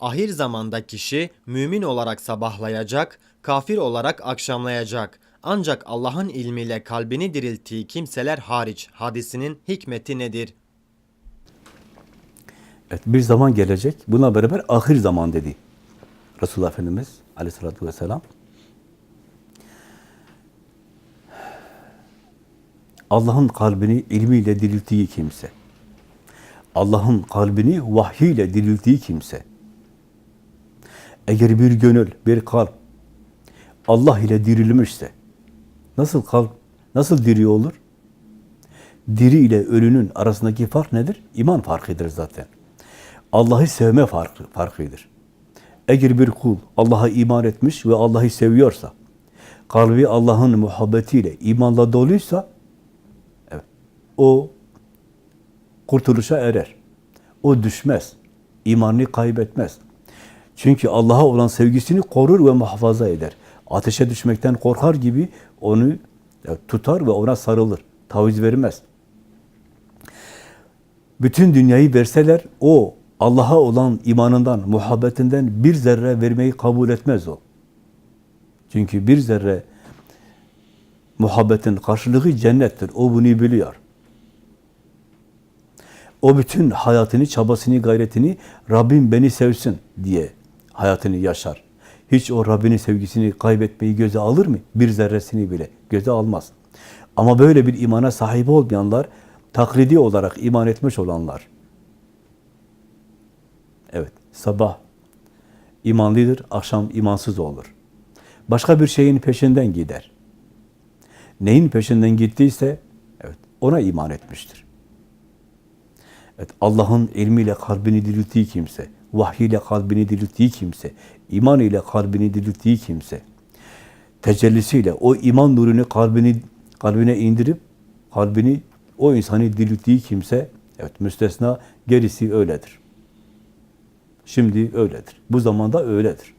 Ahir zamanda kişi mümin olarak sabahlayacak, kafir olarak akşamlayacak. Ancak Allah'ın ilmiyle kalbini dirilttiği kimseler hariç hadisinin hikmeti nedir? Evet, bir zaman gelecek. Buna beraber ahir zaman dedi. Resulullah Efendimiz aleyhissalatü vesselam. Allah'ın kalbini ilmiyle dirilttiği kimse. Allah'ın kalbini vahyiyle dirilttiği kimse. Eğer bir gönül, bir kalp Allah ile dirilmişse nasıl kalp, nasıl diri olur? Diri ile ölünün arasındaki fark nedir? İman farkıdır zaten. Allah'ı sevme farkı, farkıdır. Eğer bir kul Allah'a iman etmiş ve Allah'ı seviyorsa, kalbi Allah'ın muhabbetiyle, imanla doluysa, evet, o kurtuluşa erer. O düşmez. imanını kaybetmez. Çünkü Allah'a olan sevgisini korur ve muhafaza eder. Ateşe düşmekten korkar gibi onu ya, tutar ve ona sarılır. Taviz vermez. Bütün dünyayı verseler o Allah'a olan imanından, muhabbetinden bir zerre vermeyi kabul etmez o. Çünkü bir zerre muhabbetin karşılığı cennettir. O bunu biliyor. O bütün hayatını, çabasını, gayretini Rabbim beni sevsin diye hayatını yaşar. Hiç o Rabbinin sevgisini kaybetmeyi göze alır mı? Bir zerresini bile göze almaz. Ama böyle bir imana sahip olmayanlar, taklidi olarak iman etmiş olanlar, evet sabah imanlıdır, akşam imansız olur. Başka bir şeyin peşinden gider. Neyin peşinden gittiyse, evet ona iman etmiştir. Evet, Allah'ın ilmiyle kalbini dirilttiği kimse, vahyiyle kalbini dirilttiği kimse, iman ile kalbini dirilttiği kimse, tecellisiyle o iman nurunu kalbini kalbine indirip kalbini o insanı dirilttiği kimse, evet müstesna gerisi öyledir. Şimdi öyledir. Bu zamanda öyledir.